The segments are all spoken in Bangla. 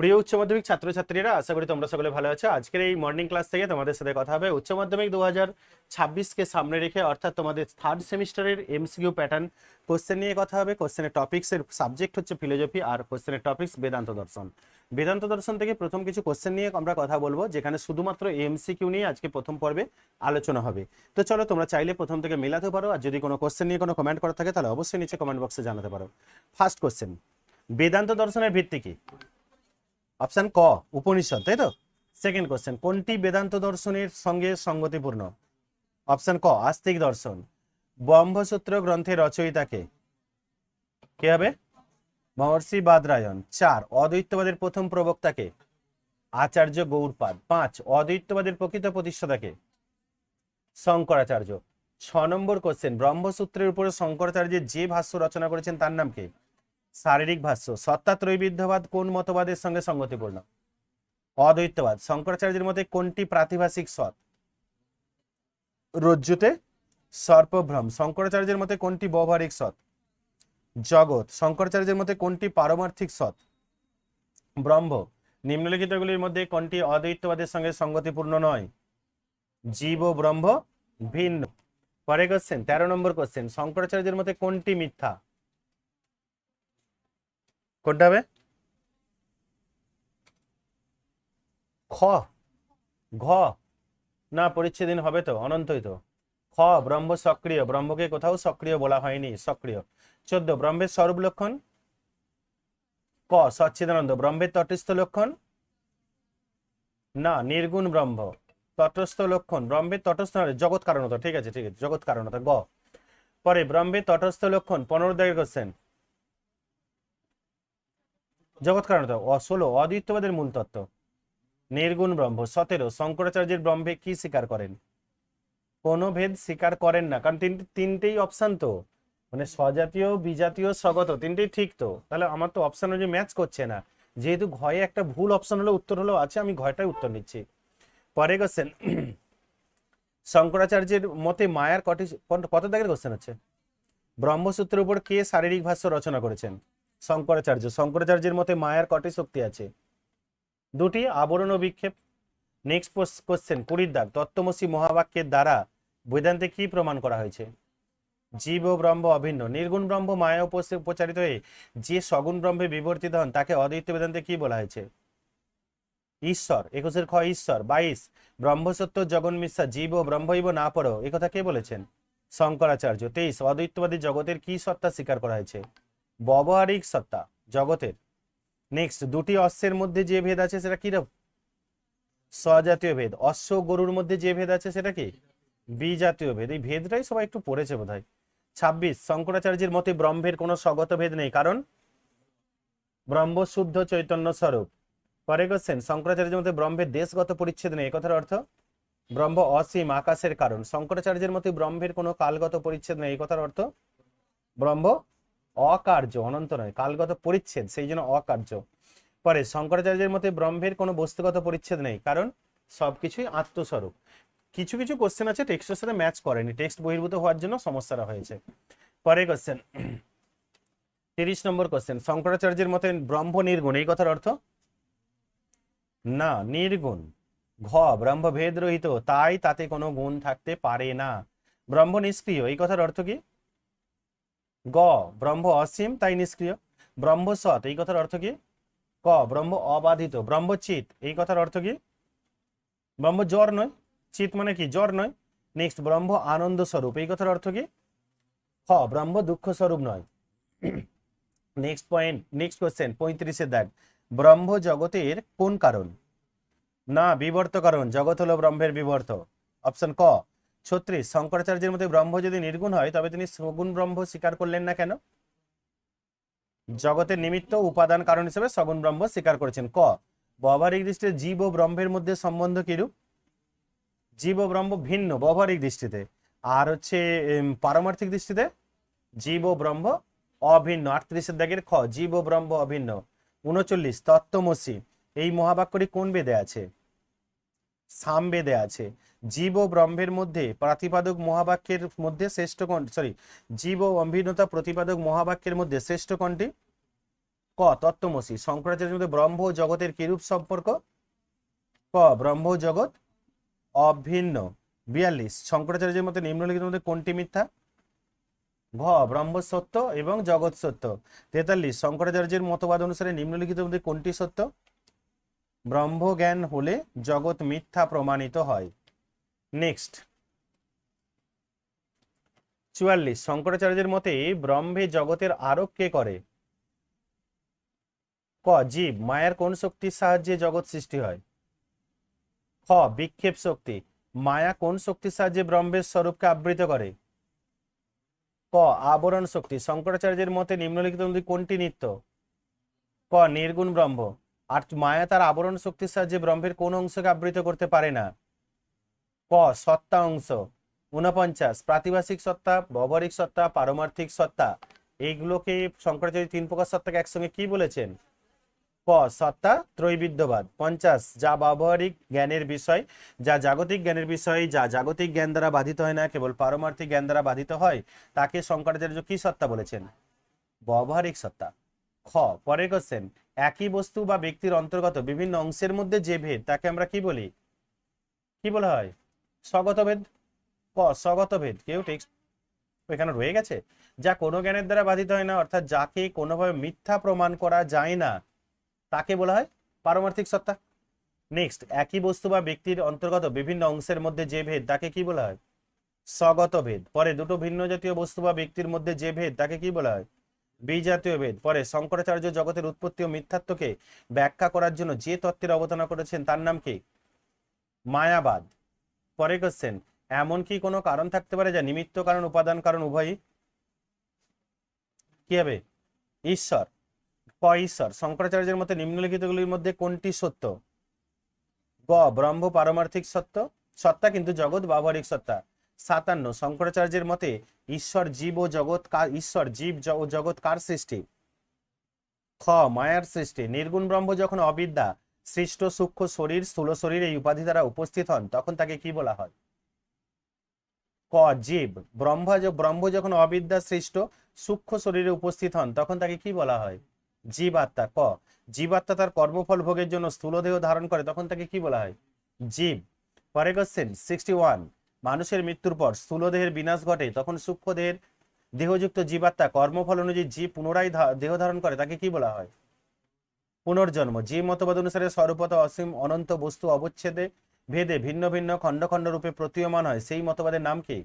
প্রিয় উচ্চ মাধ্যমিক ছাত্রছাত্রীরা, আশা করি তোমরা সকলে ভালো আছো। আজকের এই মর্নিং ক্লাস থেকে তোমাদের সাথে কথা হবে। উচ্চ মাধ্যমিক দু হাজার ছাব্বিশকে সামনে রেখে, অর্থাৎ তোমাদের থার্ড সেমিস্টারের এমসিকিউ প্যাটার্ন কোশ্চেন নিয়ে কথা হবে। কোশ্চেনের টপিক্সের সাবজেক্ট হচ্ছে ফিলোজফি আর কোশ্চেনের টপিক্স বেদান্ত দর্শন। বেদান্ত দর্শন থেকে প্রথম কিছু কোশ্চেন নিয়ে আমরা কথা বলব, যেখানে শুধুমাত্র এমসিকিউ নিয়ে আজকে প্রথম পর্বে আলোচনা হবে। তো চলো, তোমরা চাইলে প্রথম থেকে মেলাতে পারো, আর যদি কোনো কোশ্চেন নিয়ে কোনো কমেন্ট করা থাকে, তাহলে অবশ্যই নিচে কমেন্ট বক্সে জানাতে পারো। ফার্স্ট কোশ্চেন বেদান্ত দর্শনের ভিত্তি কি? অপশন ক, উপনিষদ, তাই তো? সেকেন্ড কোশ্চেন কোনটি বেদান্ত দর্শনের সঙ্গে সঙ্গতিপূর্ণ? অপশন ক, আস্তিক দর্শন। ব্রহ্মসূত্র গ্রন্থের রচয়িতাকে কে হবে? মহর্ষি বাদরায়ণ। চার, অদ্বৈতবাদের প্রথম প্রবক্তাকে। আচার্য গৌরপাদ পাঁচ, অদ্বৈতবাদের প্রকৃত প্রতিষ্ঠাতাকে। শঙ্করাচার্য। ছ নম্বর কোশ্চেন ব্রহ্মসূত্রের উপরে শঙ্করাচার্যের যে ভাষ্য রচনা করেছেন তার নাম কি? শারীরিক ভাষ্য, সত্তা ত্রৈবিধ্যবাদ কোন মতবাদের সঙ্গে সঙ্গতিপূর্ণ? অদ্বৈতবাদ, শঙ্করাচার্যের মতে কোনটি প্রাতিভাষিক সৎ? রজ্জুতে সর্পভ্রম, শঙ্করাচার্যের মতে কোনটি ব্যবহারিক সৎ? জগৎ, শঙ্করাচার্যের মতে কোনটি পারমার্থিক সৎ? ব্রহ্ম, নিম্নলিখিতগুলির মধ্যে কোনটি অদ্বৈতবাদের সঙ্গে সঙ্গতিপূর্ণ নয়? জীব ও ব্রহ্ম, ভিন্ন। পরে কোশ্চেন তেরো নম্বর কোশ্চেন শঙ্করাচার্যের মতে কোনটি মিথ্যা? কোনটা হবে? খ। ঘ। না, পরিচ্ছেদিন হবে তো, অনন্তই তো। খ, ব্রহ্ম সক্রিয়। ব্রহ্মকে কোথাও সক্রিয় বলা হয়নি, সক্রিয়। চোদ্দ, ব্রহ্মের স্বরূপ লক্ষণ? ক, সচ্চিদানন্দ। ব্রহ্মের তটস্থ লক্ষণ? না, নির্গুণ ব্রহ্ম। তটস্থ লক্ষণ। ব্রহ্মের তটস্থ জগৎ কারণতা। ঠিক আছে ঠিক আছে, জগৎ কারণতা। গ। পরে, ব্রহ্মের তটস্থ লক্ষণ, পনেরো দাগের কোশ্চেন জগৎ কারণতা ষোলো অদ্বৈতবাদের মূল তত্ত্ব। নির্গুণ ব্রহ্ম, সতেরো, শঙ্করাচার্যের ব্রহ্মে কি স্বীকার করেন? কোনো ভেদ স্বীকার করেন না, কারণ তিন তিনটেই অপশান তো। মানে স্বজাতীয়, বিজাতীয়, স্বগত, তিনটেই ঠিক তো। তাহলে আমার তো অপশান অনুযায়ী ম্যাচ করছে না। যেহেতু ঘয়ে একটা ভুল অপশন হলো, উত্তর হলো, আছে, আমি ঘয়টাই উত্তর নিচ্ছি। পরে কোশ্চেন শঙ্করাচার্যের মতে মায়ার কটি কত দাগের কোশ্চেন হচ্ছে? ব্রহ্মসূত্রের উপর কে শারীরিক ভাষ্য রচনা করেছেন? শঙ্করাচার্য। শঙ্করাচার্যের মতে মায়ার কটি শক্তি আছে। দুটি আবরণ ও বিক্ষেপ। নেক্সট কোশ্চেন কুড়ির দাগ। তত্ত্বমসী মহাবাক্যের দ্বারা বেদান্তে কি প্রমাণ করা হয়েছে? জীব ও ব্রহ্ম অভিন্ন। নির্গুণ ব্রহ্ম মায়া উপচারিত হয়ে যে সগুণ ব্রহ্মে বিবর্তিত হন, তাকে অদ্বৈত বেদান্তে কি বলা হয়েছে? ঈশ্বর, একুশের খ, ঈশ্বর। বাইশ, ব্রহ্মসত্য জগন মিশ্রা। জীব ও ব্রহ্মইব না পড়ো একথা কে বলেছেন? শঙ্করাচার্য। তেইশ, অদ্বৈতবাদী জগতের কি সত্তা স্বীকার করা হয়েছে? ব্যবহারিক সত্তা, জগতের। নেক্সট দুটি অশ্বের মধ্যে যে ভেদ আছে সেটা কি স্বজাতীয় ভেদ। অশ্ব গরুর মধ্যে যে ভেদ আছে সেটা কি? বিজাতীয় ভেদ। এই ভেদটাই সবাই একটু পড়েছে বোধ হয় ছাব্বিশ, শঙ্করাচার্যের মতে ব্রহ্মের কোনো স্বগত ভেদ নেই। কারণ? ব্রহ্ম শুদ্ধ চৈতন্য স্বরূপ। পরে কোশ্চেন শঙ্করাচার্যের মতে ব্রহ্মের দেশগত পরিচ্ছেদ নেই। কথার অর্থ? ব্রহ্ম অসীম আকাশের কারণ। শঙ্করাচার্যের মতে ব্রহ্মের কোনো কালগত পরিচ্ছেদ নেই। কথার অর্থ? ব্রহ্ম অকার্য, অনন্ত নয়, কালগত পরিচ্ছেদ, সেই জন্য অকার্য। পরে শঙ্করাচার্যের মতে ব্রহ্মের কোনো বস্তুগত পরিচ্ছেদ নেই, কারণ সবকিছুই আত্মস্বরূপ। কিছু কিছু কোশ্চেন আছে টেক্সটের সাথে ম্যাচ করেনি টেক্সট বহির্ভূত হওয়ার জন্য সমস্যাটা হয়েছে। পরে কোশ্চেন তিরিশ নম্বর কোশ্চেন শঙ্করাচার্যের মতে ব্রহ্ম নির্গুণ, এই কথার অর্থ? না, নির্গুণ। ঘ ব্রহ্ম ভেদ রহিত, তাই তাতে কোনো গুণ থাকতে পারে না। ব্রহ্ম নিষ্ক্রিয়, এই কথার অর্থ কি? গ, ব্রহ্ম অসীম, তাই নিষ্ক্রিয়। ব্রহ্ম সৎ, এই কথার অর্থ কি? ক, ব্রহ্ম অবাধিত ব্রহ্মচিত এই কথার অর্থ কি? ব্রহ্ম জ্বর নয় চিত মানে কি? জ্বর নয়। নেক্সট ব্রহ্ম আনন্দ স্বরূপ, এই কথার অর্থ কি? খ, ব্রহ্ম দুঃখ স্বরূপ নয়। নেক্সট পয়েন্ট নেক্সট কোশ্চেন পঁয়ত্রিশের দেখ ব্রহ্ম জগতের কোন কারণ? না, বিবর্ত কারণ, জগৎ হলো ব্রহ্মের বিবর্ত। অপশন ক ছত্রিশ, শঙ্করাচার্যের মধ্যে ব্রহ্ম যদি নির্গুণ হয়, তবে তিনি সগুণ ব্রহ্ম স্বীকার করলেন না কেন? জগতের নিমিত্ত উপাদান কারণ হিসেবে সগুণ ব্রহ্ম স্বীকার করেছেন। ক ব্যবহারিক দৃষ্টিতে জীব ও ব্রহ্মের মধ্যে সম্বন্ধ কিরূপ? জীব ও ব্রহ্ম ভিন্ন ব্যবহারিক দৃষ্টিতে। আর হচ্ছে পারমার্থিক দৃষ্টিতে জীব ও ব্রহ্ম অভিন্ন। আটত্রিশের দাগের খ, জীব ব্রহ্ম অভিন্ন। উনচল্লিশ, তত্ত্বমসি। এই মহাবাক্যটি কোন বেদে আছে? সাম বেদে আছে। জীব ও ব্রহ্মের মধ্যে প্রাতিপাদক মহাবাক্যের মধ্যে শ্রেষ্ঠ সরি জীব ও অভিন্নতা প্রতিপাদক মহাবাক্যের মধ্যে শ্রেষ্ঠ কোনটি? ক ক তত্ত্বমসি। শঙ্করাচার্যের মধ্যে ব্রহ্ম ও জগতের কিরূপ সম্পর্ক? ক, ব্রহ্ম ও জগৎ অভিন্ন। বিয়াল্লিশ, শঙ্করাচার্যের মধ্যে নিম্নলিখিত মধ্যে কোনটি মিথ্যা? ঘ, ব্রহ্ম সত্য এবং জগৎ সত্য। তেতাল্লিশ, শঙ্করাচার্যের মতবাদ অনুসারে নিম্নলিখিত মধ্যে কোনটি সত্য? ব্রহ্ম জ্ঞান হলে জগৎ মিথ্যা প্রমাণিত হয়। নেক্সট চুয়াল্লিশ, শঙ্করাচার্যের মতে ব্রহ্মে জগতের আরোপ কে করে? ক, জীব, মায়ার কোন শক্তির সাহায্যে জগৎ সৃষ্টি হয়? খ, বিক্ষেপ শক্তি, মায়া কোন শক্তির সাহায্যে ব্রহ্মের স্বরূপকে আবৃত করে? ক, আবরণ শক্তি, শঙ্করাচার্যের মতে নিম্নলিখিত কোনটি নিত্য? ক, নির্গুণ ব্রহ্ম। আর মায়া তার আবরণ শক্তির সাহায্যে ব্রহ্মের কোন অংশকে আবৃত করতে পারে না। ক, সত্তা অংশ। ঊনপঞ্চাশ, প্রাতিভাসিক সত্তা ব্যবহারিক সত্তা, পারমার্থিক সত্তা। এইগুলোকে শঙ্করাচার্য তিন প্রকার সত্তাকে একসঙ্গে কি বলেছেন? ক, সত্তা ত্রৈবিধ্যবাদ। পঞ্চাশ, যা ব্যবহারিক জ্ঞানের বিষয়, যা জাগতিক জ্ঞানের বিষয়, যা জাগতিক জ্ঞান দ্বারা বাধিত হয় না, কেবল পারমার্থিক জ্ঞান দ্বারা বাধিত হয়, তাকে শঙ্করাচার্য কি সত্তা বলেছেন? ব্যবহারিক সত্তা। খ, পরের কোশ্চেন একই বস্তু বা ব্যক্তির অন্তর্গত বিভিন্ন অংশের মধ্যে যে ভেদ, তাকে আমরা কি বলি? কি বলা হয়? স্বগত ভেদ? ক, স্বগত ভেদ। কেউ টেক্সট এখানে রয়ে গেছে? যা কোনো জ্ঞানের দ্বারা বাধিত হয় না, অর্থাৎ যাকে কোনোভাবে মিথ্যা প্রমাণ করা যায় না, তাকে বলা হয় পারমার্থিক সত্তা। নেক্সট একই বস্তু বা ব্যক্তির অন্তর্গত বিভিন্ন অংশের মধ্যে যে ভেদ, তাকে কি বলা হয়? স্বগত ভেদ। পরে দুটো ভিন্ন জাতীয় বস্তু বা ব্যক্তির মধ্যে যে ভেদ, তাকে কি বলা হয়? বিজাতীয় বেদ। পরে শঙ্করাচার্য জগতের উৎপত্তি ও মিথ্যাত্বকে ব্যাখ্যা করার জন্য যে তত্ত্বের অবতারণা করেছেন, তার নাম কি? মায়াবাদ। পরে কোশ্চেন এমন কি কোনো কারণ থাকতে পারে যা নিমিত্ত কারণ, উপাদান কারণ, উভয়ই? কি হবে? ঈশ্বর। ক ঈশ্বর? শঙ্করাচার্যের মতে নিম্নলিখিতগুলির মধ্যে কোনটি সত্য? গ, ব্রহ্ম পারমার্থিক সত্য। সত্তা কিন্তু জগৎ ব্যবহারিক সত্তা। সাতান্ন, শঙ্করাচার্যের মতে ঈশ্বর জীব ও জগৎ কার ঈশ্বর জীব ও জগৎ কার সৃষ্টি? খ, মায়ার সৃষ্টি। নির্গুণ ব্রহ্ম যখন অবিদ্যা, সৃষ্ট সূক্ষ্ম শরীর, স্থূল শরীর এই উপাধি দ্বারা উপস্থিত হন, তখন তাকে কি বলা হয়? ক, জীব। ব্রহ্ম ব্রহ্ম যখন অবিদ্যা, সৃষ্ট, সূক্ষ্ম শরীরে উপস্থিত হন, তখন তাকে কি বলা হয়? জীবাত্মা। ক, জীবাত্মা তার কর্মফল ভোগের জন্য স্থূল দেহ ধারণ করে, তখন তাকে কি বলা হয়? জীব। পরে কোশ্চেন সিক্সটি ওয়ান মানুষের মৃত্যুর পর স্থূল দেহের বিনাশ ঘটে, তখন সূক্ষ্ম দেহের দেহযুক্ত জীবাত্মা কর্মফল অনুযায়ী জীব পুনরায় দেহ ধারণ করে, তাকে কি বলা হয়? পুনর্জন্ম যে মতবাদ অনুসারে স্বরূপত অসীম, অনন্ত বস্তু অবচ্ছেদে, ভেদে ভিন্ন ভিন্ন, খণ্ড খণ্ড রূপে প্রতীয়মান হয়, সেই মতবাদের নাম কি?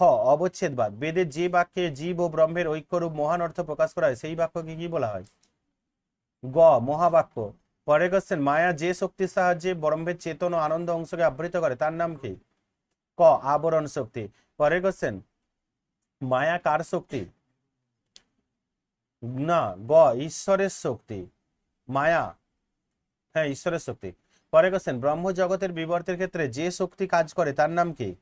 খ, অবচ্ছেদবাদ বেদের যে বাক্যে জীব ও ব্রহ্মের ঐক্যরূপ মহান অর্থ প্রকাশ করা হয়, সেই বাক্যকে কি বলা হয়? গ, মহাবাক্য পরে কোশ্চেন মায়া যে শক্তির সাহায্যে ব্রহ্মের চেতন ও আনন্দ অংশকে আবৃত করে, তার নাম কি? ক, আবরণ শক্তি। পরে কোশ্চেন মায়া কার শক্তি? না, গ, ঈশ্বরের শক্তি। মায়া হ্যাঁ ঈশ্বরের শক্তি। পরে কোশ্চেন ব্রহ্ম জগতের বিবর্তের ক্ষেত্রে যে শক্তি কাজ করে, তার নাম কি?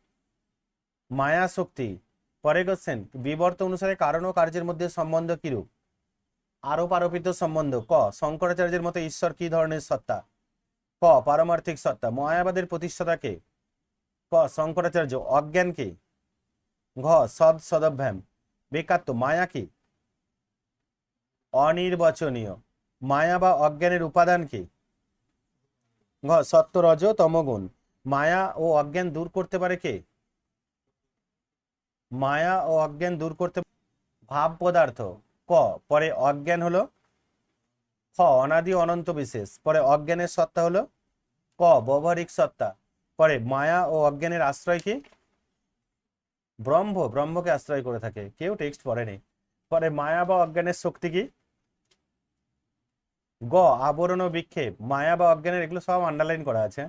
মায়া শক্তি। পরে কোশ্চেন বিবর্ত অনুসারে কারণ ও কার্যের মধ্যে সম্বন্ধ কিরূপ? আরোপ আরোপিত সম্বন্ধ, ক, শঙ্করাচার্যের মতো ঈশ্বর কি ধরনের সত্তা? ক, পারমার্থিক সত্তা। মায়াবাদের প্রতিষ্ঠাতা কে? ক, শঙ্করাচার্য, অজ্ঞান কি? ঘ সদ সদভ্যাম বেকাত্ম, মায়া কি? অনির্বচনীয়। মায়া বা অজ্ঞানের উপাদান কি? ঘ সত্য রজ তমগুণ। মায়া ও অজ্ঞান দূর করতে পারে কে? মায়া ও অজ্ঞান দূর করতে ভাব পদার্থ। ক, পরে অজ্ঞান হলো? খ, অনাদি অনন্ত বিশেষ। পরে অজ্ঞানের সত্তা হলো? ক, ব্যবহারিক সত্তা। পরে মায়া ও অজ্ঞানের আশ্রয় কি ব্রহ্ম, ব্রহ্মকে আশ্রয় করে থাকে। কেউ টেক্সট পড়েনি। পরে মায়া বা অজ্ঞানের শক্তি কি গ, আবরণ ও বিক্ষেপ। মায়া বা অজ্ঞানের, এগুলো সব আন্ডারলাইন করা আছে।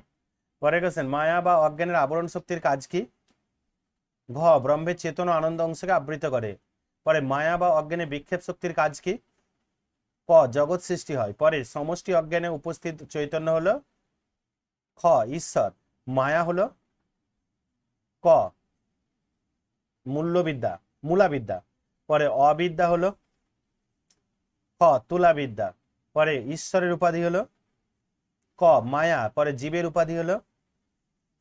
পরে কোশ্চেন মায়া বা অজ্ঞানের আবরণ শক্তির কাজ কি? ঘ, ব্রহ্মের চেতন ও আনন্দ অংশকে আবৃত করে। পরে মায়া বা অজ্ঞানে বিক্ষেপ শক্তির কাজ কি? ক, জগৎ সৃষ্টি হয়। পরে সমষ্টি অজ্ঞানে উপস্থিত চৈতন্য হলো খ, ঈশ্বর। মায়া হলো ক, মূল্যবিদ্যা, মূলাবিদ্যা। পরে অবিদ্যা হলো খ, তুলাবিদ্যা। পরে ঈশ্বরের উপাধি হলো ক, মায়া। পরে জীবের উপাধি হলো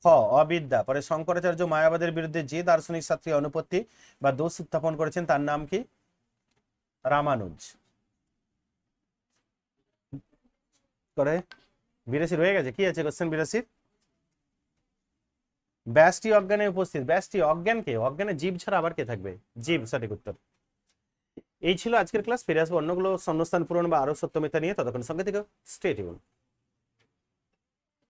খ, অবিদ্যা। পরে শঙ্করাচার্য মায়াবাদের বিরুদ্ধে যে দার্শনিক ছাত্রী অনুপত্তি বা দোষ উত্থাপন করেছেন, তার নাম কি? রামানুজ। করে বিরাশি রয়ে গেছে? কি আছে? কোশ্চেন বিরাশি ব্যাসটি অজ্ঞানে উপস্থিত। ব্যাসটি অজ্ঞান কে? অজ্ঞানে জীব ছাড়া আবার কে থাকবে? জীব, সঠিক উত্তর। এই ছিল আজকের ক্লাস, ফিরে আসব অন্যগুলো শূন্যস্থান পূরণ বা আরও সত্যমিতা নিয়ে। ততক্ষণ সঙ্গে থেকে স্টেট